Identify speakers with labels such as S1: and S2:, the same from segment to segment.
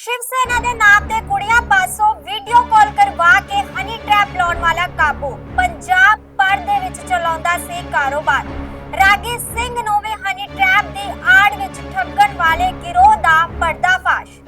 S1: ਸ਼ਿਵ ਸੈਨਾ ਦੇ ਨਾਮ ਤੇ ਕੁੜੀਆਂ ਪਾਸੋਂ ਵੀਡੀਓ ਕਾਲ ਕਰਵਾ ਕੇ ਹਨੀ ਟ੍ਰੈਪ ਲਾਉਣ ਵਾਲਾ ਕਾਬੂ। ਪੰਜਾਬ ਭਰ ਦੇ ਵਿੱਚ ਚਲਾਉਂਦਾ ਸੀ ਕਾਰੋਬਾਰ। ਰਾਗੀ ਸਿੰਘ ਨੂੰ ਵੀ ਹਨੀ ਟ੍ਰੈਪ ਦੀ ਆੜ ਵਿੱਚ ਠੱਗਣ ਵਾਲੇ ਗਿਰੋਹ ਦਾ ਪਰਦਾਫਾਸ਼।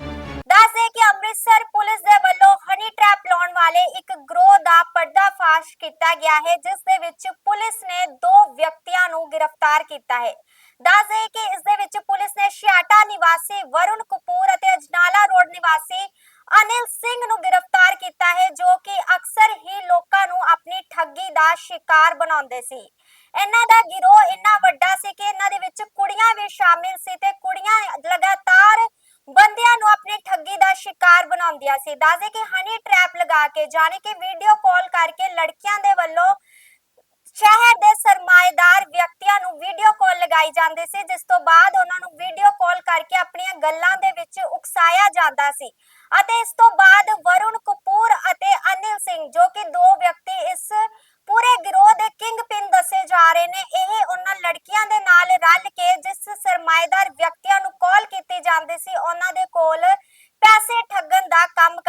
S1: ਦੱਸੇ ਕਿ ਅੰਮ੍ਰਿਤਸਰ ਪੁਲਿਸ ਦੇ ਵੱਲੋਂ ਹਨੀ ਟ੍ਰੈਪ ਲਾਉਣ ਵਾਲੇ ਇੱਕ ਗਰੋਹ ਦਾ ਪਰਦਾਫਾਸ਼ ਕੀਤਾ ਗਿਆ ਹੈ, ਜਿਸ ਦੇ ਵਿੱਚ ਪੁਲਿਸ ਨੇ ਦੋ ਵਿਅਕਤੀਆਂ ਨੂੰ ਗ੍ਰਿਫਤਾਰ ਕੀਤਾ ਹੈ। ਦੱਸੇ ਕਿ ਇਸ ਦੇ ਵਿੱਚ ਪੁਲਿਸ ਨੇ ਸ਼ਿਆਟਾ ਨਿਵਾਸੀ ਵਰੁਣ ਕਪੂਰ ਅਤੇ ਅਜਨਾਲਾ ਰੋਡ ਨਿਵਾਸੀ ਅਨਿਲ ਸਿੰਘ ਨੂੰ ਗ੍ਰਿਫਤਾਰ ਕੀਤਾ ਹੈ, ਜੋ ਕਿ ਅਕਸਰ ਹੀ ਲੋਕਾਂ ਨੂੰ ਆਪਣੀ ਠੱਗੀ ਦਾ ਸ਼ਿਕਾਰ ਬਣਾਉਂਦੇ ਸੀ। ਇਹਨਾਂ ਦਾ ਗਿਰੋਹ ਇੰਨਾ ਵੱਡਾ ਸੀ ਕਿ ਇਹਨਾਂ ਦੇ ਵਿੱਚ ਕੁੜੀਆਂ ਵੀ ਸ਼ਾਮਿਲ ਸੀ ਤੇ ਕੁੜੀਆਂ ਲਗਾਤਾਰ ਬੰਦਿਆਂ ਨੂੰ ਆਪਣੀ ਠੱਗੀ ਦਾ ਸ਼ਿਕਾਰ ਬਣਾਉਂਦੀਆਂ ਸੀ। ਦੱਸਦੇ ਕਿ ਹਨੀ ਟ੍ਰੈਪ ਲਗਾ ਕੇ, ਜਾਣੀ ਕਿ ਵੀਡੀਓ ਕਾਲ ਕਰਕੇ ਲੜਕੀਆਂ ਦੇ ਵੱਲੋਂ ਸ਼ਹਿਰ ਦੇ ਸਰਮਾਏਦਾਰ ਵਿਅਕਤੀਆਂ ਨੂੰ ਵੀਡੀਓ ਕਾਲ ਲਗਾਈ ਜਾਂਦੀ ਸੀ, ਜਿਸ ਤੋਂ ਬਾਅਦ ਉਹਨਾਂ ਨੂੰ ਵੀਡੀਓ ਕਾਲ ਕਰਕੇ ਆਪਣੀਆਂ ਗੱਲਾਂ ਦੇ ਵਿੱਚ ਉਕਸਾਇਆ ਜਾਂਦਾ ਸੀ। ਅਤੇ ਇਸ ਤੋਂ ਬਾਅਦ ਵਰੁਣ ਕਪੂਰ ਅਤੇ ਅਨਿਲ ਸਿੰਘ, ਜੋ ਕਿ ਦੋ ਵਿਅਕਤੀ ਇਸ ਪੂਰੇ ਗਿਰੋਹ ਦੇ ਕਿੰਗ ਪਿਨ ਦੱਸੇ ਜਾ ਰਹੇ ਨੇ, ਇਹ ਉਹਨਾਂ ਲੜਕੀਆਂ ਦੇ ਨਾਲ ਰਲ ਕੇ ਜਿਸ ਸਰਮਾਏਦਾਰ ਵਿਅਕਤੀਆਂ ਨੂੰ ਕਾਲ ਕੀਤੀ ਜਾਂਦੀ ਸੀ, ਉਹਨਾਂ ਦੇ ਕੋਲ ਪੈਸੇ ਠੱਗਣ ਦਾ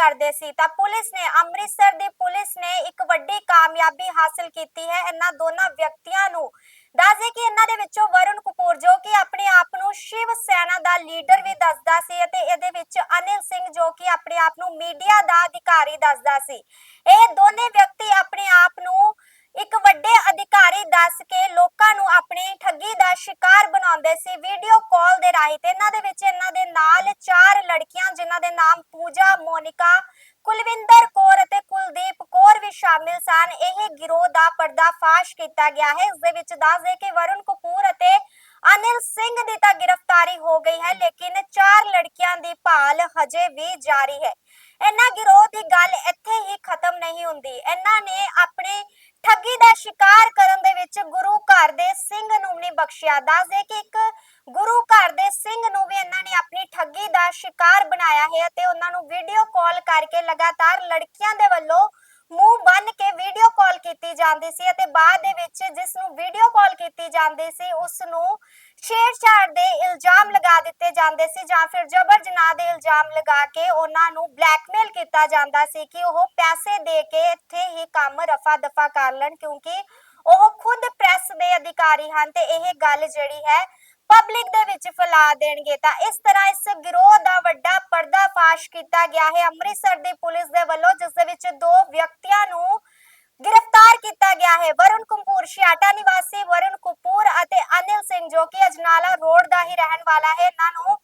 S1: ਕਰਦੇ ਸੀ ਤਾਂ ਪੁਲਿਸ ਨੇ, ਅੰਮ੍ਰਿਤਸਰ ਦੀ ਪੁਲਿਸ ਨੇ ਇੱਕ ਵੱਡੀ ਕਾਮਯਾਬੀ ਹਾਸਲ ਕੀਤੀ ਹੈ। ਇਹਨਾਂ ਦੋਨਾਂ ਵਿਅਕਤੀਆਂ ਨੂੰ ਦੱਸਦੇ ਕਿ ਇਹਨਾਂ ਦੇ ਵਿੱਚੋਂ ਵਰੁਣ ਕਪੂਰ ਜੋ ਕਿ ਆਪਣੇ ਆਪ ਨੂੰ ਸ਼ਿਵ ਸੈਨਾ ਦਾ ਲੀਡਰ ਵੀ ਦੱਸਦਾ ਸੀ ਅਤੇ ਇਹਦੇ ਵਿੱਚ ਅਨਿਲ ਸਿੰਘ ਜੋ ਕਿ ਆਪਣੇ ਆਪ ਨੂੰ ਮੀਡੀਆ ਦਾ ਅਧਿਕਾਰੀ ਦੱਸਦਾ ਸੀ। ਇਹ ਦੋਨੇ ਵਿਅਕਤੀ ਆਪਣੇ ਆਪ ਨੂੰ ਇੱਕ ਵੱਡੇ ਅਧਿਕਾਰੀ ਦੱਸ ਕੇ ਲੋਕਾਂ ਨੂੰ ਆਪਣੀ ਠੱਗੀ ਦਾ ਸ਼ਿਕਾਰ ਬਣਾਉਂਦੇ ਸੀ। ਵੀਡੀਓ ਕਾਲ ਦੇ ਰਾਹੀਂ ਤੇ ਇਹਨਾਂ ਦੇ ਵਿੱਚ ਇਹਨਾਂ ਦੇ ਨਾਲ ਚਾਰ ਲੜਕੀਆਂ ਜਿਨ੍ਹਾਂ ਦੇ ਨਾਮ ਪੂਜਾ, ਮੋਨਿਕਾ, ਕੁਲਵਿੰਦਰ ਕੌਰ ਅਤੇ ਕੁਲਦੀਪ ਕੌਰ ਵੀ ਸ਼ਾਮਿਲ ਸਨ। ਇਹ ਗਿਰੋਹ ਦਾ ਪਰਦਾਫਾਸ਼ ਕੀਤਾ ਗਿਆ ਹੈ। ਇਸ ਦੇ ਵਿੱਚ ਦੱਸ ਦੇ ਕਿ ਵਰੁਣ ਕਪੂਰ ਅਤੇ ਅਨਿਲ ਸਿੰਘ ਦੀ ਤਾਂ ਗ੍ਰਿਫਤਾਰੀ ਹੋ ਗਈ ਹੈ, ਲੇਕਿਨ ਚਾਰ ਲੜਕੀਆਂ ਦੀ ਭਾਲ ਹਜੇ ਵੀ ਜਾਰੀ ਹੈ। ਇਹਨਾਂ ਗਿਰੋਹ ਦੀ ਗੱਲ ਇੱਥੇ ਹੀ ਖਤਮ ਨਹੀਂ ਹੁੰਦੀ। ਇਹਨਾਂ ਨੇ ਆਪਣੇ ਠੱਗੀ ਦਾ ਸ਼ਿਕਾਰ ਕਰਨ ਦੇ ਵਿੱਚ ਗੁਰੂ ਘਰ ਦੇ ਸਿੰਘ ਨੂੰ ਨਹੀਂ ਬਖਸ਼ਿਆ। ਦੱਸਦੇ ਕਿ ਇੱਕ ਗੁਰੂ ਘਰ ਦੇ ਸਿੰਘ ਨੂੰ ਵੀ ਇਹਨਾਂ ਨੇ ਆਪਣੀ ਠੱਗੀ ਦਾ ਸ਼ਿਕਾਰ ਬਣਾਇਆ ਹੈ ਅਤੇ ਉਹਨਾਂ ਨੂੰ ਵੀਡੀਓ ਕਾਲ ਕਰਕੇ ਲਗਾਤਾਰ ਲੜਕੀਆਂ ਦੇ ਵੱਲੋਂ ਮੂੰਹ ਬੰਨ ਕੇ ਵੀਡੀਓ ਕਾਲ ਕੀਤੀ ਜਾਂਦੀ ਸੀ ਅਤੇ ਬਾਅਦ ਦੇ ਵਿੱਚ ਜਿਸ ਨੂੰ ਵੀਡੀਓ ਕਾਲ ਕੀਤੀ ਜਾਂਦੀ ਸੀ ਉਸ ਨੂੰ ਛੇੜਛਾੜ ਦੇ ਇਲਜ਼ਾਮ ਲਗਾ ਦਿੱਤੇ ਜਾਂਦੇ ਸੀ ਜਾਂ ਫਿਰ ਜਬਰ ਜਨਾਹ ਦੇ ਇਲਜ਼ਾਮ ਲਗਾ ਕੇ ਉਹਨਾਂ ਨੂੰ ਬਲੈਕਮੇਲ ਕੀਤਾ ਜਾਂਦਾ ਸੀ ਕਿ ਉਹ ਪੈਸੇ ਦੇ ਕੇ ਇੱਥੇ ਹੀ ਕੰਮ ਰਫਾ ਦਫਾ ਕਰ ਲੈਣ ਕਿਉਂਕਿ ਉਹ ਖੁਦ ਪ੍ਰੈਸ ਦੇ ਅਧਿਕਾਰੀ ਹਨ ਤੇ ਇਹ ਗੱਲ ਜਿਹੜੀ ਹੈ ਪਬਲਿਕ ਦੇ ਵਿੱਚ ਫੈਲਾ ਦੇਣਗੇ। ਤਾਂ ਇਸ ਤਰ੍ਹਾਂ ਇਸ ਗਿਰੋਹ ਦਾ ਵੱਡਾ ਪਰਦਾਫਾਸ਼ ਕੀਤਾ ਗਿਆ ਹੈ। ਅੰਮ੍ਰਿਤਸਰ ਦੀ ਪੁਲਿਸ ਦੇ ਵੱਲੋਂ ਜਿਸ ਦੇ ਵਿੱਚ ਦੋ ਵਿਅਕਤੀਆਂ ਨੂੰ ਗ੍ਰਿਫਤਾਰ ਕੀਤਾ ਗਿਆ ਹੈ। ਵਰੁਣ ਕਪੂਰ ਸ਼ਿਆਟਾ ਨਿਵਾਸੀ ਵਰੁਣ ਕਪੂਰ ਅਤੇ ਅਨਿਲ ਸਿੰਘ, ਜੋ ਕਿ ਅਜਨਾਲਾ ਰੋਡ ਦਾ ਹੀ ਰਹਿਣ ਵਾਲਾ ਹੈ, ਇਹਨਾਂ ਨੂੰ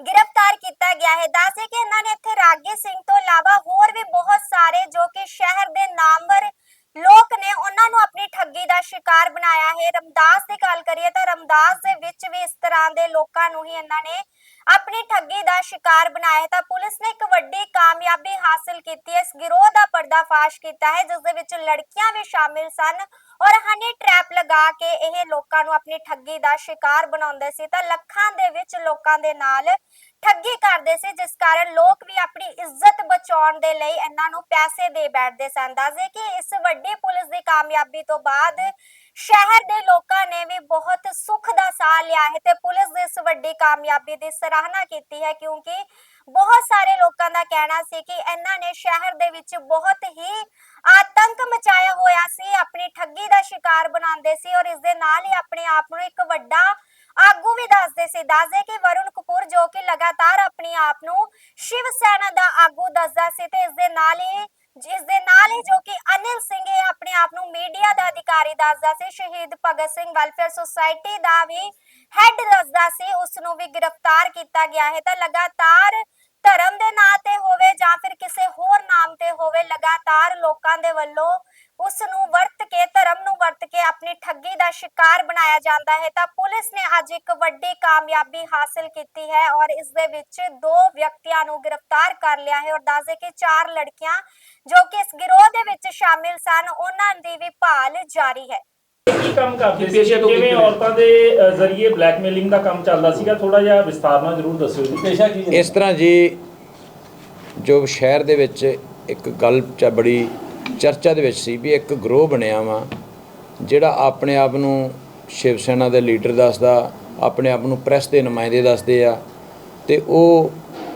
S1: ਗ੍ਰਿਫਤਾਰ ਕੀਤਾ ਗਿਆ ਹੈ। ਦੱਸੇ ਕਿ ਇਹਨਾਂ ਨੇ ਇੱਥੇ ਰਾਗੀ ਸਿੰਘ ਤੋਂ ਇਲਾਵਾ ਹੋਰ ਵੀ ਬਹੁਤ ਸਾਰੇ, ਜੋ ਕਿ ਸ਼ਹਿਰ ਦੇ ਨਾਮਵਰ ਲੋਕ ਨੇ ਉਹਨਾਂ ਨੂੰ ਆਪਣੀ ਠੱਗੀ ਦਾ ਸ਼ਿਕਾਰ ਬਣਾਇਆ ਹੈ। ਰਮਦਾਸ ਦੀ ਗੱਲ ਕਰੀਏ ਤਾਂ ਰਮਦਾਸ ਦੇ ਵਿੱਚ ਵੀ ਇਸ ਤਰ੍ਹਾਂ ਦੇ ਲੋਕਾਂ ਨੂੰ ਹੀ ਇਹਨਾਂ ਨੇ ਆਪਣੀ ਠੱਗੀ ਦਾ ਸ਼ਿਕਾਰ ਬਣਾਇਆ ਹੈ। ਤਾਂ ਪੁਲਿਸ ਨੇ ਇੱਕ ਵੱਡੀ ਕਾਮਯਾਬੀ ਹਾਸਲ ਕੀਤੀ ਹੈ। ਇਸ ਗਿਰੋਹ ਦਾ ਪਰਦਾਫਾਸ਼ ਕੀਤਾ ਹੈ, ਜਿਸ ਦੇ ਵਿੱਚ ਲੜਕੀਆਂ ਵੀ ਸ਼ਾਮਿਲ ਸਨ ਔਰ ਹਨੀ ਲਗਾ ਕੇ ਇਹ ਲੋਕਾਂ ਨੂੰ ਆਪਣੀ ਠੱਗੀ ਦਾ ਸ਼ਿਕਾਰ ਬਣਾਉਂਦੇ ਸੀ ਤਾਂ ਲੱਖਾਂ ਦੇ ਵਿੱਚ ਲੋਕਾਂ ਦੇ ਨਾਲ ਠੱਗੀ ਕਰਦੇ ਸੀ, ਜਿਸ ਕਾਰਨ ਲੋਕ ਵੀ ਆਪਣੀ ਇੱਜ਼ਤ ਬਚਾਉਣ ਦੇ ਲਈ ਇਹਨਾਂ ਨੂੰ ਪੈਸੇ ਦੇ ਬੈਠਦੇ ਸਨ। ਦੱਸਦੇ ਕਿ ਇਸ ਵੱਡੀ ਪੁਲਿਸ ਦੀ ਕਾਮਯਾਬੀ ਤੋਂ ਬਾਅਦ ਸ਼ਹਿਰ ਦੇ ਲੋਕਾਂ ਨੇ ਵੀ ਬਹੁਤ ਸੁੱਖ ਦਾ ਸਾਹ ਲਿਆ ਹੈ ਤੇ ਪੁਲਿਸ ਦੀ ਇਸ ਵੱਡੀ ਕਾਮਯਾਬੀ ਦੀ ਸਰਾਹਨਾ ਕੀਤੀ ਹੈ, ਕਿਉਂਕਿ ਬਹੁਤ ਸਾਰੇ ਲੋਕਾਂ ਦਾ ਕਹਿਣਾ ਸੀ ਕਿ ਇਹਨਾਂ ਨੇ ਸ਼ਹਿਰ ਦੇ ਵਿੱਚ ਬਹੁਤ ਹੀ ਆਤੰਕ ਮਚਾਇਆ ਹੋਇਆ ਸੀ, ਆਪਣੀ ਠੱਗੀ ਦਾ ਸ਼ਿਕਾਰ ਬਣਾਉਂਦੇ ਸੀ ਔਰ ਇਸ ਦੇ ਨਾਲ ਹੀ ਆਪਣੇ ਆਪ ਨੂੰ ਇੱਕ ਵੱਡਾ ਆਗੂ ਵੀ ਦੱਸਦੇ ਸੀ। ਦੱਸਦੇ ਕਿ ਵਰੁਣ ਕਪੂਰ ਜੋ ਕਿ ਲਗਾਤਾਰ ਆਪਣੀ ਆਪ ਨੂੰ ਸ਼ਿਵ ਸੈਨਾ ਦਾ ਆਗੂ ਦੱਸਦਾ ਸੀ ਤੇ ਇਸ ਦੇ ਨਾਲ ਹੀ, ਜਿਸ ਦੇ ਨਾਲ ਹੀ ਜੋ ਕਿ ਅਨਿਲ ਸਿੰਘ ਇਹ ਆਪਣੇ ਆਪ ਨੂੰ ਮੀਡੀਆ ਦਾ ਅਧਿਕਾਰੀ ਦੱਸਦਾ ਸੀ, ਸ਼ਹੀਦ ਭਗਤ ਸਿੰਘ ਵੈਲਫੇਅਰ ਸੁਸਾਇਟੀ ਦਾ ਵੀ ਹੈੱਡ ਦੱਸਦਾ ਸੀ ਉਸ ਨੂੰ ਵੀ ਗ੍ਰਿਫਤਾਰ ਕੀਤਾ ਗਿਆ ਹੈ। ਤਾਂ ਲਗਾਤਾਰ ਧਰਮ ਦੇ ਨਾਂ ਤੇ ਹੋਵੇ ਜਾਂ ਫਿਰ ਕਿਸੇ ਹੋਰ ਨਾਮ ਤੇ ਹੋਵੇ, ਲਗਾਤਾਰ ਲੋਕਾਂ ਦੇ ਵੱਲੋਂ ਉਸ ਨੂੰ ਵਰਤ ਕੇ, ਧਰਮ ਨੂੰ ਵਰਤ ਕੇ ਆਪਣੀ ਠੱਗੀ ਦਾ ਸ਼ਿਕਾਰ ਬਣਾਇਆ ਜਾਂਦਾ ਹੈ, ਤਾਂ ਪੁਲਿਸ ਨੇ ਅੱਜ ਇੱਕ ਵੱਡੀ ਕਾਮਯਾਬੀ ਹਾਸਲ ਕੀਤੀ ਹੈ ਔਰ ਇਸ ਦੇ ਵਿੱਚ ਦੋ ਵਿਅਕਤੀਆਂ ਨੂੰ ਗ੍ਰਿਫਤਾਰ ਕਰ ਲਿਆ ਹੈ ਔਰ ਦੱਸਦੇ ਕਿ ਚਾਰ ਲੜਕੀਆਂ ਜੋ ਕਿ ਇਸ ਗਿਰੋਹ ਦੇ ਵਿੱਚ ਸ਼ਾਮਿਲ ਸਨ, ਉਹਨਾਂ ਦੀ ਵੀ ਭਾਲ ਜਾਰੀ ਹੈ।
S2: ਕੀ ਕੰਮ ਕਰਦੇ ਸੀ?
S3: ਪੇਸ਼ੇ ਤੋਂ
S2: ਕਿਵੇਂ
S3: ਕਿਵੇਂ?
S2: ਔਰਤਾਂ ਦੇ ਅ, ਜ਼ਰੀਏ ਬਲੈਕਮੇਲਿੰਗ ਦਾ ਕੰਮ ਚੱਲਦਾ ਸੀਗਾ? ਥੋੜਾ ਜਿਹਾ ਵਿਸਤਾਰ ਨਾਲ ਜ਼ਰੂਰ ਦੱਸਿਓ ਜੀ।
S3: ਪੇਸ਼ਾ ਕੀ ਹੈ?
S4: ਇਸ ਤਰ੍ਹਾਂ ਜੀ ਜੋ ਸ਼ਹਿਰ ਦੇ ਵਿੱਚ ਇੱਕ ਗੱਲ ਚ ਬੜੀ ਚਰਚਾ ਦੇ ਵਿੱਚ ਸੀ ਵੀ ਇੱਕ ਗਰੋਹ ਬਣਿਆ ਵਾ ਜਿਹੜਾ ਆਪਣੇ ਆਪ ਨੂੰ ਸ਼ਿਵ ਸੈਨਾ ਦੇ ਲੀਡਰ ਦੱਸਦਾ ਆਪਣੇ ਆਪ ਨੂੰ ਪ੍ਰੈਸ ਦੇ ਨੁਮਾਇੰਦੇ ਦੱਸਦੇ ਆ ਤੇ ਉਹ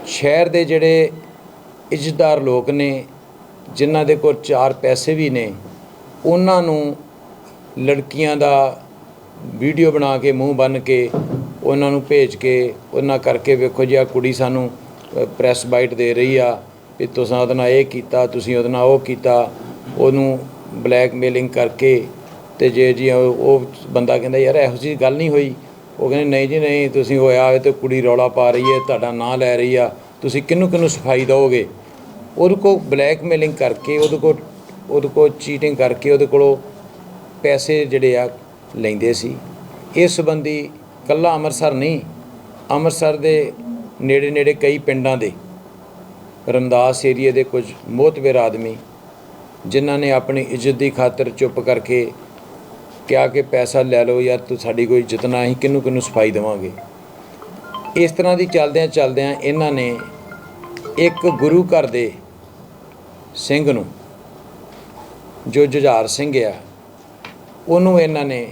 S4: ਸ਼ਹਿਰ ਦੇ ਜਿਹੜੇ ਇੱਜ਼ਤਦਾਰ ਲੋਕ ਨੇ ਜਿਨ੍ਹਾਂ ਦੇ ਕੋਲ ਚਾਰ ਪੈਸੇ ਵੀ ਨੇ ਉਹਨਾਂ ਨੂੰ ਲੜਕੀਆਂ ਦਾ ਵੀਡੀਓ ਬਣਾ ਕੇ, ਮੂੰਹ ਬੰਨ ਕੇ, ਉਹਨਾਂ ਨੂੰ ਭੇਜ ਕੇ, ਉਹਨਾਂ ਕਰਕੇ ਵੇਖੋ ਜੀ ਆ ਕੁੜੀ ਸਾਨੂੰ ਪ੍ਰੈਸ ਬਾਈਟ ਦੇ ਰਹੀ ਆ ਵੀ ਤੁਸੀਂ ਉਹਦੇ ਨਾਲ ਇਹ ਕੀਤਾ, ਤੁਸੀਂ ਉਹਦੇ ਨਾਲ ਉਹ ਕੀਤਾ, ਉਹਨੂੰ ਬਲੈਕਮੇਲਿੰਗ ਕਰਕੇ ਤੇ ਜੇ ਜੀ ਉਹ ਬੰਦਾ ਕਹਿੰਦਾ, ਯਾਰ, ਇਹੋ ਜਿਹੀ ਗੱਲ ਨਹੀਂ ਹੋਈ। ਉਹ ਕਹਿੰਦੇ, ਨਹੀਂ ਜੀ, ਨਹੀਂ, ਤੁਸੀਂ ਹੋਇਆ ਹੋਵੇ ਤੇ ਕੁੜੀ ਰੌਲਾ ਪਾ ਰਹੀ ਹੈ, ਤੁਹਾਡਾ ਨਾਂ ਲੈ ਰਹੀ ਆ, ਤੁਸੀਂ ਕਿਹਨੂੰ ਕਿਹਨੂੰ ਸਫ਼ਾਈ ਦਿਓਗੇ? ਉਹਦੇ ਕੋ ਬਲੈਕਮੇਲਿੰਗ ਕਰਕੇ, ਉਹਦੇ ਕੋ ਉਹਦੇ ਕੋ ਚੀਟਿੰਗ ਕਰਕੇ, ਉਹਦੇ ਕੋਲੋਂ ਪੈਸੇ ਜਿਹੜੇ ਆ ਲੈਂਦੇ ਸੀ। ਇਸ ਸੰਬੰਧੀ ਕੱਲਾ ਅੰਮ੍ਰਿਤਸਰ ਨਹੀਂ, ਅੰਮ੍ਰਿਤਸਰ ਦੇ ਨੇੜੇ ਨੇੜੇ ਕਈ ਪਿੰਡਾਂ ਦੇ ਰਮਦਾਸ ਏਰੀਏ ਦੇ ਕੁਝ ਮੋਹਤਵਰ ਆਦਮੀ, ਜਿਨ੍ਹਾਂ ਨੇ ਆਪਣੀ ਇੱਜ਼ਤ ਦੀ ਖਾਤਰ ਚੁੱਪ ਕਰਕੇ ਕਿਹਾ ਕਿ ਪੈਸਾ ਲੈ ਲਓ ਯਾਰ, ਤੂੰ ਸਾਡੀ ਕੋਈ ਇੱਜ਼ਤ ਨਾ, ਅਸੀਂ ਕਿਹਨੂੰ ਕਿਹਨੂੰ ਸਫ਼ਾਈ ਦੇਵਾਂਗੇ। ਇਸ ਤਰ੍ਹਾਂ ਦੀ ਚੱਲਦਿਆਂ ਚੱਲਦਿਆਂ ਇਹਨਾਂ ਨੇ ਇੱਕ ਗੁਰੂ ਘਰ ਦੇ ਸਿੰਘ ਨੂੰ, ਜੋ ਜੁਝਾਰ ਸਿੰਘ ਆ ਉਹਨੂੰ ਇਹਨਾਂ ਨੇ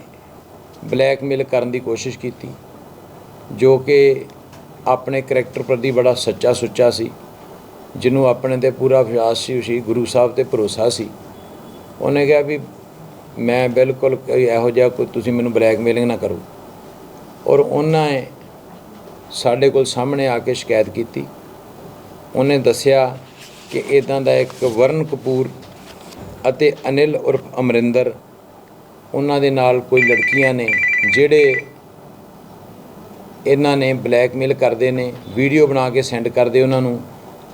S4: ਬਲੈਕਮੇਲ ਕਰਨ ਦੀ ਕੋਸ਼ਿਸ਼ ਕੀਤੀ, ਜੋ ਕਿ ਆਪਣੇ ਕਰੈਕਟਰ ਪ੍ਰਤੀ ਬੜਾ ਸੱਚਾ ਸੁੱਚਾ ਸੀ, ਜਿਹਨੂੰ ਆਪਣੇ ਤੇ ਪੂਰਾ ਵਿਸ਼ਵਾਸ ਸੀ ਸੀ ਗੁਰੂ ਸਾਹਿਬ ਤੇ ਭਰੋਸਾ ਸੀ। ਉਹਨੇ ਕਿਹਾ ਵੀ ਮੈਂ ਬਿਲਕੁਲ ਇਹੋ ਜਿਹਾ ਕੋਈ ਤੁਸੀਂ ਮੈਨੂੰ ਬਲੈਕਮੇਲਿੰਗ ਨਾ ਕਰੋ। ਔਰ ਉਹਨਾਂ ਨੇ ਸਾਡੇ ਕੋਲ ਸਾਹਮਣੇ ਆ ਕੇ ਸ਼ਿਕਾਇਤ ਕੀਤੀ। ਉਹਨੇ ਦੱਸਿਆ ਕਿ ਇਦਾਂ ਦਾ ਇੱਕ ਵਰਨ ਕਪੂਰ ਅਤੇ ਅਨਿਲ ਉਰਫ ਅਮਰਿੰਦਰ ਉਹਨਾਂ ਦੇ ਨਾਲ ਕੋਈ ਲੜਕੀਆਂ ਨੇ ਜਿਹੜੇ ਇਹਨਾਂ ਨੇ ਬਲੈਕਮੇਲ ਕਰਦੇ ਨੇ, ਵੀਡੀਓ ਬਣਾ ਕੇ ਸੈਂਡ ਕਰਦੇ ਉਹਨਾਂ ਨੂੰ,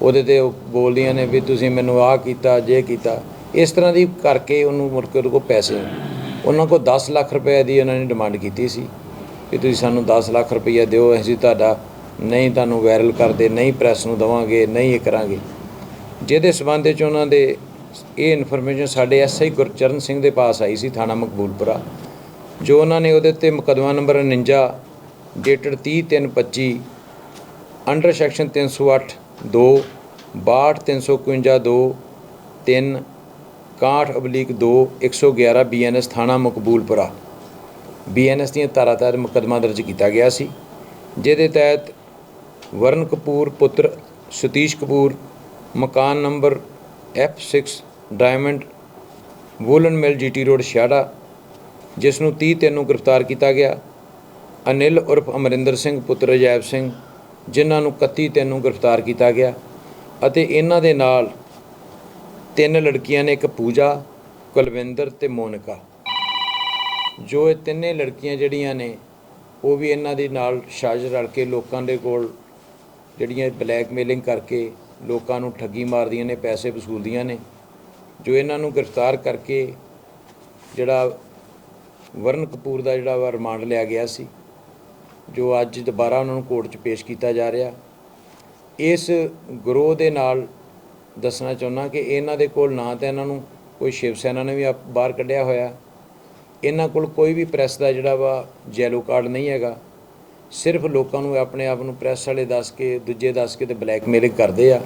S4: ਉਹਦੇ ਤੇ ਉਹ ਬੋਲਦੀਆਂ ਨੇ ਵੀ ਤੁਸੀਂ ਮੈਨੂੰ ਆਹ ਕੀਤਾ, ਜੇ ਕੀਤਾ। ਇਸ ਤਰ੍ਹਾਂ ਦੀ ਕਰਕੇ ਉਹਨੂੰ ਮੁੜ ਕੇ ਉਹਦੇ ਕੋਲ ਪੈਸੇ ਉਹਨਾਂ ਕੋਲ 10 ਲੱਖ ਰੁਪਏ ਦੀ ਉਹਨਾਂ ਨੇ ਡਿਮਾਂਡ ਕੀਤੀ ਸੀ ਕਿ ਤੁਸੀਂ ਸਾਨੂੰ 10 ਲੱਖ ਰੁਪਈਆ ਦਿਓ, ਅਸੀਂ ਤੁਹਾਡਾ ਨਹੀਂ ਤੁਹਾਨੂੰ ਵਾਇਰਲ ਕਰਦੇ, ਨਹੀਂ ਪ੍ਰੈਸ ਨੂੰ ਦਵਾਂਗੇ, ਨਹੀਂ ਇਹ ਕਰਾਂਗੇ। ਜਿਹਦੇ ਸਬੰਧ ਵਿੱਚ ਉਹਨਾਂ ਦੇ ਇਹ ਇਨਫੋਰਮੇਸ਼ਨ ਸਾਡੇ ਐਸਆਈ ਗੁਰਚਰਨ ਸਿੰਘ ਦੇ ਪਾਸ ਆਈ ਸੀ ਥਾਣਾ ਮਕਬੂਲਪੁਰਾ, ਜੋ ਉਹਨਾਂ ਨੇ ਉਹਦੇ ਤੇ ਮੁਕੱਦਮਾ ਨੰਬਰ 49 ਡੇਟਡ 30/3/25 ਅੰਡਰ ਸੈਕਸ਼ਨ 308 2 62 351 2 3 61 ਅਬਲੀਕ 2 111 ਬੀਐਨਐਸ ਥਾਣਾ ਮਕਬੂਲਪੁਰਾ। ਬੀਐਨਐਸ ਦੀਆਂ ਧਾਰਾ ਤਹਿਤ ਮੁਕੱਦਮਾ ਦਰਜ ਕੀਤਾ ਗਿਆ ਸੀ, ਜਿਹਦੇ ਤਹਿਤ ਵਰਨ ਕਪੂਰ, ਪੁੱਤਰ ਸਤੀਸ਼ ਕਪੂਰ, ਮਕਾਨ number F6 diamond woollen mill GT road Chhiara ਜਿਸ ਨੂੰ 30 ਤਿੰਨ ਨੂੰ ਗ੍ਰਿਫਤਾਰ ਕੀਤਾ ਗਿਆ। ਅਨਿਲ ਉਰਫ ਅਮਰਿੰਦਰ ਸਿੰਘ, ਪੁੱਤਰ ਅਜੈਬ ਸਿੰਘ, ਜਿਨ੍ਹਾਂ ਨੂੰ 31 ਤਿੰਨ ਨੂੰ ਗ੍ਰਿਫਤਾਰ ਕੀਤਾ ਗਿਆ ਅਤੇ ਇਹਨਾਂ ਦੇ ਨਾਲ ਤਿੰਨ ਲੜਕੀਆਂ ਨੇ ਇੱਕ ਪੂਜਾ, ਕੁਲਵਿੰਦਰ ਤੇ ਮੋਨਿਕਾ। ਜੋ ਇਹ ਤਿੰਨੇ ਲੜਕੀਆਂ ਜਿਹੜੀਆਂ ਨੇ, ਉਹ ਵੀ ਇਹਨਾਂ ਦੇ ਨਾਲ ਸਾਜ਼ਿਸ਼ ਰਲ ਕੇ ਲੋਕਾਂ ਦੇ ਕੋਲ ਜਿਹੜੀਆਂ ਬਲੈਕਮੇਲਿੰਗ ਕਰਕੇ ਲੋਕਾਂ ਨੂੰ ਠੱਗੀ ਮਾਰਦੀਆਂ ਨੇ, ਪੈਸੇ ਵਸੂਲਦੀਆਂ ਨੇ। ਜੋ ਇਹਨਾਂ ਨੂੰ ਗ੍ਰਿਫਤਾਰ ਕਰਕੇ ਜਿਹੜਾ ਵਰਨ ਕਪੂਰ ਦਾ ਜਿਹੜਾ ਵਾ ਰਿਮਾਂਡ ਲਿਆ ਗਿਆ ਸੀ, ਜੋ ਅੱਜ ਦੁਬਾਰਾ ਉਹਨਾਂ ਨੂੰ ਕੋਰਟ 'ਚ ਪੇਸ਼ ਕੀਤਾ ਜਾ ਰਿਹਾ। ਇਸ ਗਰੋਹ ਦੇ ਨਾਲ ਦੱਸਣਾ ਚਾਹੁੰਦਾ ਕਿ ਇਹਨਾਂ ਦੇ ਕੋਲ ਨਾ ਤਾਂ ਇਹਨਾਂ ਨੂੰ ਕੋਈ ਸ਼ਿਵ ਸੈਨਾ ਨੇ ਵੀ ਆਪ- ਬਾਹਰ ਕੱਢਿਆ ਹੋਇਆ। ਇਹਨਾਂ ਕੋਲ ਕੋਈ ਵੀ ਪ੍ਰੈਸ ਦਾ ਜਿਹੜਾ ਵਾ ਜੈਲੋ ਕਾਰਡ ਨਹੀਂ ਹੈਗਾ। ਸਿਰਫ ਲੋਕਾਂ ਨੂੰ ਆਪਣੇ ਆਪ ਨੂੰ ਪ੍ਰੈਸ ਵਾਲੇ ਦੱਸ ਕੇ, ਦੂਜੇ ਦੱਸ ਕੇ ਤੇ ਬਲੈਕਮੇਲਿੰਗ ਕਰਦੇ ਆ।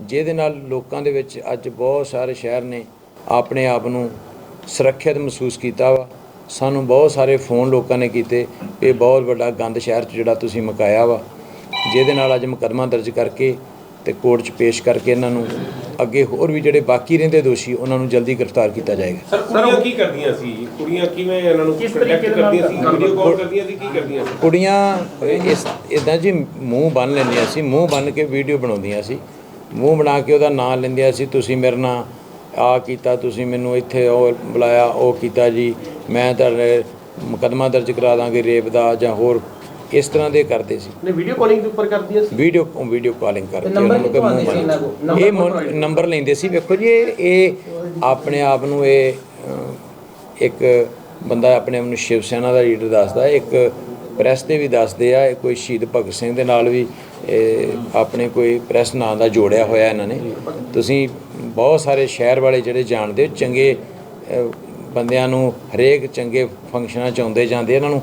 S4: ਜਿਹਦੇ ਨਾਲ ਲੋਕਾਂ ਦੇ ਵਿੱਚ ਅੱਜ ਬਹੁਤ ਸਾਰੇ ਸ਼ਹਿਰ ਨੇ ਆਪਣੇ ਆਪ ਨੂੰ ਸੁਰੱਖਿਅਤ ਮਹਿਸੂਸ ਕੀਤਾ ਵਾ। ਸਾਨੂੰ ਬਹੁਤ ਸਾਰੇ ਫੋਨ ਲੋਕਾਂ ਨੇ ਕੀਤੇ, ਵੀ ਇਹ ਬਹੁਤ ਵੱਡਾ ਗੰਦ ਸ਼ਹਿਰ 'ਚ ਜਿਹੜਾ ਤੁਸੀਂ ਮਕਾਇਆ ਵਾ। ਜਿਹਦੇ ਨਾਲ ਅੱਜ ਮੁਕੱਦਮਾ ਦਰਜ ਕਰਕੇ ਤੇ ਕੋਰਟ 'ਚ ਪੇਸ਼ ਕਰਕੇ ਇਹਨਾਂ ਨੂੰ ਅੱਗੇ ਹੋਰ ਵੀ ਜਿਹੜੇ ਬਾਕੀ ਰਹਿੰਦੇ ਦੋਸ਼ੀ ਉਹਨਾਂ ਨੂੰ ਜਲਦੀ ਗ੍ਰਿਫਤਾਰ ਕੀਤਾ ਜਾਏਗਾ।
S3: ਸਰ ਕੁੜੀਆਂ ਕੀ ਕਰਦੀਆਂ ਸੀ? ਕੁੜੀਆਂ ਕਿਵੇਂ ਇਹਨਾਂ ਨੂੰ
S2: ਨਾਲ
S3: ਕਰਦੀਆਂ ਸੀ? ਵੀਡੀਓ ਕਾਲ ਕਰਦੀਆਂ ਸੀ? ਕੀ ਕਰਦੀਆਂ ਸੀ?
S4: ਕੁੜੀਆਂ ਇਸ ਇਦਾਂ ਜੀ ਮੂੰਹ ਬੰਨ ਲੈਂਦੀਆਂ ਸੀ ਮੂੰਹ ਬੰਨ ਕੇ ਵੀਡੀਓ ਬਣਾਉਂਦੀਆਂ ਸੀ। ਮੂੰਹ ਬਣਾ ਕੇ ਉਹਦਾ ਨਾਂ ਲੈਂਦੀਆਂ ਸੀ ਤੁਸੀਂ ਮੇਰੇ ਨਾਲ ਆ ਕੀਤਾ ਤੁਸੀਂ ਮੈਨੂੰ ਇੱਥੇ ਉਹ ਬੁਲਾਇਆ ਉਹ ਕੀਤਾ ਜੀ ਮੈਂ ਤੁਹਾਡੇ ਮੁਕੱਦਮਾ ਦਰਜ ਕਰਾ ਦਾਂਗੇ ਰੇਪ ਦਾ ਜਾਂ ਹੋਰ ਇਸ ਤਰ੍ਹਾਂ ਦੇ ਕਰਦੇ ਸੀ?
S5: ਨੇ ਵੀਡੀਓ ਕਾਲਿੰਗ ਦੇ ਉੱਪਰ ਕਰਦੀਆਂ ਸੀ।
S4: ਵੀਡੀਓ ਵੀਡੀਓ ਕਾਲਿੰਗ ਕਰਕੇ
S5: ਨੰਬਰ
S4: ਉਹਨਾਂ ਨੂੰ
S5: ਕਿੱਥੋਂ ਆਉਂਦੇ ਸੀ ਇਹਨਾਂ ਕੋਲ?
S4: ਬੰਨ੍ਹ- ਇਹ
S5: ਨੰਬਰ
S4: ਲੈਂਦੇ ਸੀ। ਵੇਖੋ ਜੀ ਇਹ ਇਹ ਆਪਣੇ ਆਪ ਨੂੰ ਇਹ ਅਹ, ਇੱਕ ਬੰਦਾ ਆਪਣੇ ਆਪ ਨੂੰ ਸ਼ਿਵ ਸੈਨਾ ਦਾ ਲੀਡਰ ਦੱਸਦਾ। ਇੱਕ ਪ੍ਰੈਸ ਤੇ ਵੀ ਦੱਸਦੇ ਆ। ਇਹ ਕੋਈ ਸ਼ਹੀਦ ਭਗਤ ਸਿੰਘ ਦੇ ਨਾਲ ਵੀ ਇਹ ਆਪਣੇ ਕੋਈ ਪ੍ਰੈਸ ਨਾਂ ਦਾ ਜੋੜਿਆ ਹੋਇਆ ਇਹਨਾਂ ਨੇ। ਤੁਸੀਂ ਬਹੁਤ ਸਾਰੇ ਸ਼ਹਿਰ ਵਾਲੇ ਜਿਹੜੇ ਜਾਣਦੇ ਹੋ ਚੰਗੇ ਅਹ, ਬੰਦਿਆਂ ਨੂੰ ਹਰੇਕ ਚੰਗੇ ਫੰਕਸ਼ਨਾਂ ਚ ਆਉਂਦੇ ਜਾਂਦੇ ਇਹਨਾਂ ਨੂੰ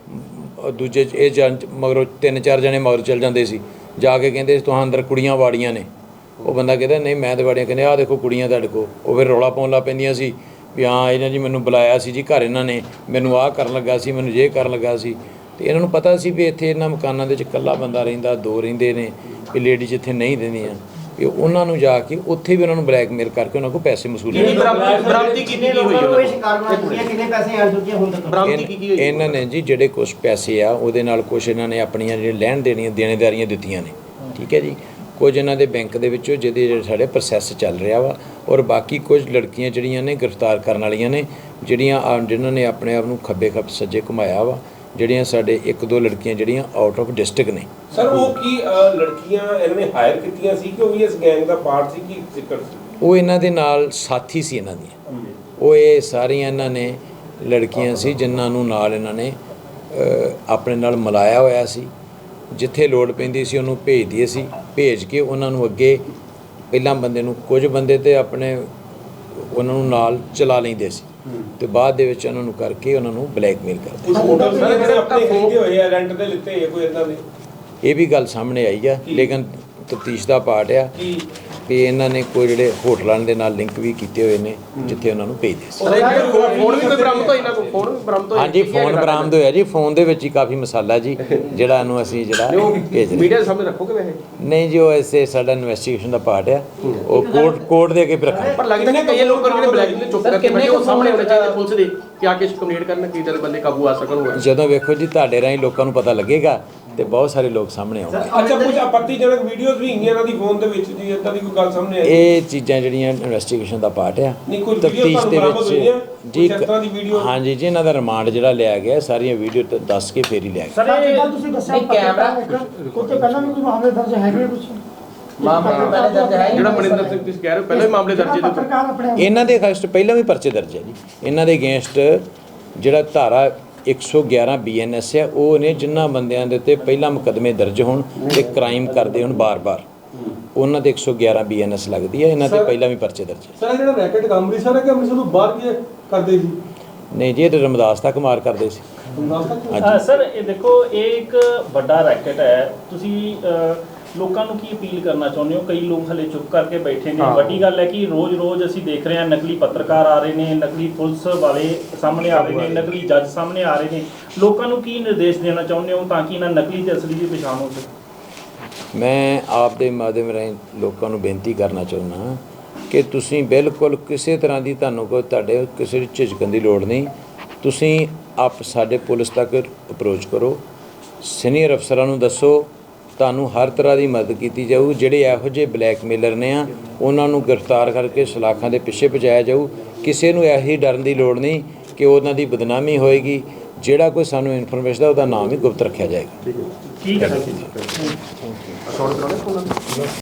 S4: ਦੂਜੇ ਚ ਇਹ ਜਣ ਮਗਰੋਂ ਤਿੰਨ ਚਾਰ ਜਣੇ ਮਗਰ ਚਲ ਜਾਂਦੇ ਸੀ। ਜਾ ਕੇ ਕਹਿੰਦੇ ਤੁਹਾਂ ਅੰਦਰ ਕੁੜੀਆਂ ਵਾੜੀਆਂ ਨੇ। ਉਹ ਬੰਦਾ ਕਹਿੰਦਾ, ਨਹੀਂ, ਮੈਂ ਤੇ ਵਾੜੀਆਂ। ਕਹਿੰਦੇ, ਆਹ ਦੇਖੋ ਕੁੜੀਆਂ ਤੁਹਾਡੇ ਕੋ ਉਹ ਫਿਰ ਰੌਲਾ ਪਾਉਣ ਲੱਗ ਪੈਂਦੀਆਂ ਸੀ ਵੀ, ਹਾਂ, ਇਹਨਾਂ ਜੀ ਮੈਨੂੰ ਬੁਲਾਇਆ ਸੀ ਜੀ, ਘਰ ਇਹਨਾਂ ਨੇ। ਮੈਨੂੰ ਆਹ ਕਰਨ ਲੱਗਾ ਸੀ, ਮੈਨੂੰ ਜੇ ਕਰਨ ਲੱਗਾ ਸੀ। ਤੇ ਇਹਨਾਂ ਨੂੰ ਪਤਾ ਸੀ ਵੀ ਇੱਥੇ ਇਹਨਾਂ ਮਕਾਨਾਂ ਦੇ ਵਿੱਚ ਇਕੱਲਾ ਬੰਦਾ ਰਹਿੰਦਾ, ਦੋ ਰਹਿੰਦੇ ਨੇ, ਵੀ ਲੇਡੀਜ਼ ਇੱਥੇ ਨਹੀਂ ਰਹਿੰਦੀਆਂ। ਵੀ ਉਹਨਾਂ ਨੂੰ ਜਾ ਕੇ ਉੱਥੇ ਵੀ ਉਹਨਾਂ ਨੂੰ ਬਲੈਕਮੇਲ ਕਰਕੇ ਉਹਨਾਂ ਕੋਲ ਪੈਸੇ ਵਸੂਲ
S5: ਕਿੰਨੀ ਬਰਾਮਦੀ ਬਰਾਮਦੀ ਕੀਤੀ ਕੀ ਹੋਈ ਉਹਨਾਂ ਕੋਲ
S6: ਸ਼ਿਕਾਰਾਂ ਕਿੰਨੇ ਪੈਸੇ ਆ ਚੁੱਕੇ ਹੁਣ ਤੱਕ?
S5: ਬਰਾਮਦੀ ਕੀ ਕੀ ਹੋਈ?
S4: ਇਹਨਾਂ ਨੇ ਜੀ ਜਿਹੜੇ ਕੁਝ ਪੈਸੇ ਆ ਉਹਦੇ ਨਾਲ ਕੁਝ ਇਹਨਾਂ ਨੇ ਆਪਣੀਆਂ ਜਿਹੜੇ ਲੈਣ ਦੇਣੀਆਂ ਦੇਣੇਦਾਰੀਆਂ ਦਿੱਤੀਆਂ ਨੇ। ਠੀਕ ਹੈ ਜੀ? ਕੁਝ ਇਹਨਾਂ ਦੇ ਬੈਂਕ ਦੇ ਵਿੱਚੋਂ ਜਿਹਦੇ ਜਿਹੜੇ ਸਾਡੇ ਪ੍ਰੋਸੈਸ ਚੱਲ ਰਿਹਾ ਵਾ ਔਰ ਬਾਕੀ ਕੁਝ ਲੜਕੀਆਂ ਜਿਹੜੀਆਂ ਨੇ ਗ੍ਰਿਫਤਾਰ ਕਰਨ ਵਾਲੀਆਂ ਨੇ ਜਿਹੜੀਆਂ ਆ- ਜਿਨ੍ਹਾਂ ਨੇ ਆਪਣੇ ਆਪ ਨੂੰ ਖੱਬੇ ਖੱਬ ਸੱਜੇ ਘੁਮਾਇਆ ਵਾ ਜਿਹੜੀਆਂ ਸਾਡੇ ਇੱਕ ਦੋ ਲੜਕੀਆਂ ਜਿਹੜੀਆਂ ਆਊਟ ਆਫ ਡਿਸਟ੍ਰਿਕਟ ਨੇ।
S3: ਸਰ ਉਹ ਕੀ ਲੜਕੀਆਂ ਇਹਨਾਂ ਨੇ ਹਾਇਰ ਕੀਤੀਆਂ ਸੀ ਕਿ ਉਹ ਵੀ ਇਸ ਗੈਂਗ ਦਾ ਪਾਰਟ ਸੀ ਕਿ ਜ਼ਿਕਰ ਸੀ?
S4: ਉਹ ਇਹਨਾਂ ਦੇ ਨਾਲ ਸਾਥੀ ਸੀ ਇਹਨਾਂ ਦੀਆਂ। ਉਹ ਇਹ ਸਾਰੀਆਂ ਇਹਨਾਂ ਨੇ ਲੜਕੀਆਂ ਸੀ ਜਿਨ੍ਹਾਂ ਨੂੰ ਨਾਲ ਇਹਨਾਂ ਨੇ ਆਪਣੇ ਨਾਲ ਮਿਲਾਇਆ ਹੋਇਆ ਸੀ। ਜਿੱਥੇ ਲੋੜ ਪੈਂਦੀ ਸੀ ਉਹਨੂੰ ਭੇਜਦੀ ਸੀ। ਭੇਜ ਕੇ ਉਹਨਾਂ ਨੂੰ ਅੱਗੇ ਪਹਿਲਾਂ ਬੰਦੇ ਨੂੰ ਕੁਝ ਬੰਦੇ ਤੇ ਆਪਣੇ ਉਹਨਾਂ ਨੂੰ ਨਾਲ ਚਲਾ ਲੈਂਦੇ ਸੀ। ਤੇ ਬਾਅਦ ਦੇ ਵਿੱਚ ਉਹਨਾਂ ਨੂੰ ਕਰਕੇ ਉਹਨਾਂ ਨੂੰ ਬਲੈਕਮੇਲ ਕਰਦੇ
S3: ਕੁਝ ਹੋਟਲ ਸਰ ਜਿਹੜੇ ਆਪਣੇ ਖਰੀਦੇ ਹੋਏ ਆ ਰੈਂਟ ਤੇ ਲਿੱਤੇ ਆ ਕੋਈ ਇਦਾਂ ਦੇ?
S4: ਇਹ ਵੀ ਗੱਲ ਸਾਹਮਣੇ ਆਈ ਆ ਲੇਕਿਨ ਤਫਤੀਸ਼ ਦਾ ਪਾਰਟ ਆ।
S3: ਕੀ
S4: ਕਿ ਇਹਨਾਂ ਨੇ ਕੋਈ ਜਿਹੜੇ ਹੋਟਲਾਂ ਦੇ ਨਾਲ ਲਿੰਕ ਵੀ ਕੀਤੇ ਹੋਏ ਨੇ ਜਿੱਥੇ ਉਹਨਾਂ ਨੂੰ ਭੇਜਦੇ ਸੀ।
S5: ਫੋਨ ਵੀ ਕੋਈ ਬਰਾਮਦ ਹੋਈ ਨਾ ਕੋਈ ਫੋਨ ਵੀ ਬਰਾਮਦ ਹੋਈ
S4: ਹਾਂਜੀ ਫੋਨ ਬਰਾਮਦ ਹੋਇਆ ਜੀ। ਫੋਨ ਦੇ ਵਿੱਚ ਹੀ ਕਾਫੀ ਮਸਾਲਾ ਜੀ ਜਿਹੜਾ ਇਹਨੂੰ ਅਸੀਂ ਜਿਹੜਾ ਭੇਜ ਰਹੇ
S5: ਮੀਡੀਆ ਦੇ ਸਾਹਮਣੇ ਰੱਖੋਗੇ ਵੈਸੇ?
S4: ਨਹੀਂ ਜੀ ਉਹ ਐਸੇ ਸਾਡਾ ਇਨਵੈਸਟੀਗੇਸ਼ਨ ਦਾ ਪਾਰਟ ਆ। ਉਹ ਕੋਰਟ ਕੋਰਟ ਦੇ ਅੱਗੇ ਵੀ ਰੱਖਾਂਗੇ।
S5: ਪਰ ਲੱਗਦਾ ਕਿ ਕਈ ਲੋਕਾਂ ਜਿਹੜੇ ਬਲੈਕਮੇਲ ਚੁੱਪ ਕਰਕੇ ਬੈਠੇ ਉਹ ਸਾਹਮਣੇ ਹੋਣੇ ਚਾਹੀਦੇ ਪੁਲਿਸ ਦੇ ਕਿ ਆ ਕੇ ਕੰਪਲੇਂਟ ਕਰਨ ਕਿ ਜਦ ਬੰਦੇ ਕਾਬੂ ਆ ਸਕਣ ਹੋਰ।
S4: ਜਦੋਂ ਵੇਖੋ ਜੀ ਤੁਹਾਡੇ ਰਾਹੀਂ ਲੋਕਾਂ ਨੂੰ ਪਤਾ ਲੱਗੇਗਾ। ਤੇ ਬਹੁਤ ਸਾਰੇ ਲੋਕ ਸਾਹਮਣੇ ਆਉਣਗੇ।
S3: ਅੱਛਾ ਕੁਝ ਆਪੱਤੀਜਨਕ ਵੀਡੀਓਜ਼ ਵੀ ਹੈਗੀਆਂ ਇਹਨਾਂ ਦੀ ਫੋਨ ਦੇ ਵਿੱਚ ਜੀ ਇਦਾਂ ਦੀ ਕੋਈ ਗੱਲ ਸਾਹਮਣੇ ਆਈ?
S4: ਇਹ ਚੀਜ਼ਾਂ ਜਿਹੜੀਆਂ ਇਨਵੈਸਟੀਗੇਸ਼ਨ ਦਾ ਪਾਰਟ ਆ।
S3: ਨਹੀਂ, ਕੋਈ
S4: ਤਫਤੀਸ਼ ਦੇ? ਵਿੱਚ ਜੀ? ਹਾਂਜੀ ਜੀ ਇਹਨਾਂ ਦਾ ਰਿਮਾਂਡ ਜਿਹੜਾ ਲਿਆ ਗਿਆ ਸਾਰੀਆਂ ਵੀਡੀਓ ਦੱਸ ਕੇ ਫੇਰ ਹੀ ਲਿਆ ਗਿਆ।
S2: ਸਰ ਇਹ
S6: ਤੁਸੀਂ ਦੱਸਿਆ ਕੈਮਰਾ ਕੁਝ ਪਹਿਲਾਂ ਵੀ ਕੋਈ ਮਾਮਲੇ ਦਰਜ ਹੈਗੇ ਕੁਝ ਮਾਮਲੇ ਪਹਿਲੇ ਦਰਜ ਹੈ
S5: ਜਿਹੜਾ ਮਨਿੰਦਰ ਸਿੰਘ ਤੁਸੀਂ ਕਹਿ ਰਹੇ ਹੋ ਪਹਿਲਾਂ ਹੀ ਮਾਮਲੇ ਦਰਜ ਦੇ ਉੱਤੇ
S6: ਪੱਤਰਕਾਰ ਆਪਣੇ
S4: ਇਹਨਾਂ ਦੇ ਅਗੇਂਸਟ ਪਹਿਲਾਂ ਵੀ ਪਰਚੇ ਦਰਜ ਹੈ ਜੀ। ਇਹਨਾਂ ਦੇ ਅਗੇਂਸਟ ਜਿਹੜਾ ਧਾਰਾ 111 ਬੀਐਨਐਸ ਹੈ। ਉਹ ਨੇ ਜਿਨ੍ਹਾਂ ਬੰਦਿਆਂ ਦੇ ਉੱਤੇ ਪਹਿਲਾਂ ਮੁਕਦਮੇ ਦਰਜ ਹੋਣ ਤੇ ਕ੍ਰਾਈਮ ਕਰਦੇ ਹੋਣ ਬਾਰ-ਬਾਰ। ਉਹਨਾਂ ਦੇ 111 ਬੀਐਨਐਸ ਲੱਗਦੀ ਹੈ। ਇਹਨਾਂ ਤੇ ਪਹਿਲਾਂ ਵੀ ਪਰਚੇ ਦਰਜ ਹੈ।
S7: ਸਰ ਜਿਹੜਾ ਰੈਕਟ ਅੰਮ੍ਰਿਤਸਰ ਹੈ ਕਿ ਅੰਮ੍ਰਿਤਸਰ ਤੋਂ ਬਾਹਰ ਕੀ ਕਰਦੇ ਜੀ?
S4: ਨਹੀਂ ਜੀ ਇਹ ਤਾਂ ਰਮਦਾਸ ਤੱਕ ਮਾਰ ਕਰਦੇ ਸੀ।
S7: ਰਮਦਾਸ ਤੱਕ?
S2: ਅ, ਸਰ ਇਹ ਦੇਖੋ ਇਹ ਇੱਕ ਵੱਡਾ ਰੈਕਟ ਹੈ। ਤੁਸੀਂ ਲੋਕਾਂ ਨੂੰ ਕੀ ਅਪੀਲ ਕਰਨਾ ਚਾਹੁੰਦੇ ਹੋ? ਕਈ ਲੋਕ ਹਲੇ ਚੁੱਪ ਕਰਕੇ ਬੈਠੇ ਨੇ। ਵੱਡੀ ਗੱਲ ਹੈ ਕਿ ਰੋਜ਼-ਰੋਜ਼ ਅਸੀਂ ਦੇਖ ਰਹੇ ਹਾਂ ਨਕਲੀ ਪੱਤਰਕਾਰ ਆ ਰਹੇ ਨੇ ਨਕਲੀ ਪੁਲਿਸ ਵਾਲੇ ਸਾਹਮਣੇ ਆ ਰਹੇ ਨੇ ਨਕਲੀ ਜੱਜ ਸਾਹਮਣੇ ਆ ਰਹੇ ਨੇ। ਲੋਕਾਂ ਨੂੰ ਕੀ ਨਿਰਦੇਸ਼ ਦੇਣਾ ਚਾਹੁੰਦੇ ਹੋ ਤਾਂ ਕਿ ਇਹਨਾਂ ਨਕਲੀ ਤੇ ਅਸਲੀ ਦੀ ਪਛਾਣ ਹੋ ਸਕੇ?
S4: ਮੈਂ ਆਪ ਦੇ ਮਾਧਿਅਮ ਰਾਹੀਂ ਲੋਕਾਂ ਨੂੰ ਬੇਨਤੀ ਕਰਨਾ ਚਾਹੁੰਦਾ ਕਿ ਤੁਸੀਂ ਬਿਲਕੁਲ ਕਿਸੇ ਤਰ੍ਹਾਂ ਦੀ ਤੁਹਾਨੂੰ ਕੋਈ ਤੁਹਾਡੇ ਕਿਸੇ ਦੀ ਝਿਜਕਣ ਦੀ ਲੋੜ ਨਹੀਂ। ਤੁਸੀਂ ਆਪ ਸਾਡੇ ਪੁਲਿਸ ਤੱਕ ਅਪਰੋਚ ਕਰੋ। ਸੀਨੀਅਰ ਅਫਸਰਾਂ ਨੂੰ ਦੱਸੋ ਤੁਹਾਨੂੰ ਹਰ ਤਰ੍ਹਾਂ ਦੀ ਮਦਦ ਕੀਤੀ ਜਾਊ। ਜਿਹੜੇ ਇਹੋ ਜਿਹੇ ਬਲੈਕਮੇਲਰ ਨੇ ਆ ਉਹਨਾਂ ਨੂੰ ਗ੍ਰਿਫਤਾਰ ਕਰਕੇ ਸਲਾਖਾਂ ਦੇ ਪਿੱਛੇ ਪਹੁੰਚਾਇਆ ਜਾਊ। ਕਿਸੇ ਨੂੰ ਇਹੀ ਡਰਨ ਦੀ ਲੋੜ ਨਹੀਂ ਕਿ ਉਹਨਾਂ ਦੀ ਬਦਨਾਮੀ ਹੋਏਗੀ। ਜਿਹੜਾ ਕੋਈ ਸਾਨੂੰ ਇਨਫੋਰਮੇਸ਼ਨ ਦਾ ਉਹਦਾ ਨਾਮ ਹੀ ਗੁਪਤ ਰੱਖਿਆ ਜਾਏਗਾ।
S2: ਠੀਕ ਹੈ।
S5: ਕਰਾਉਣਾ ਫੋਨ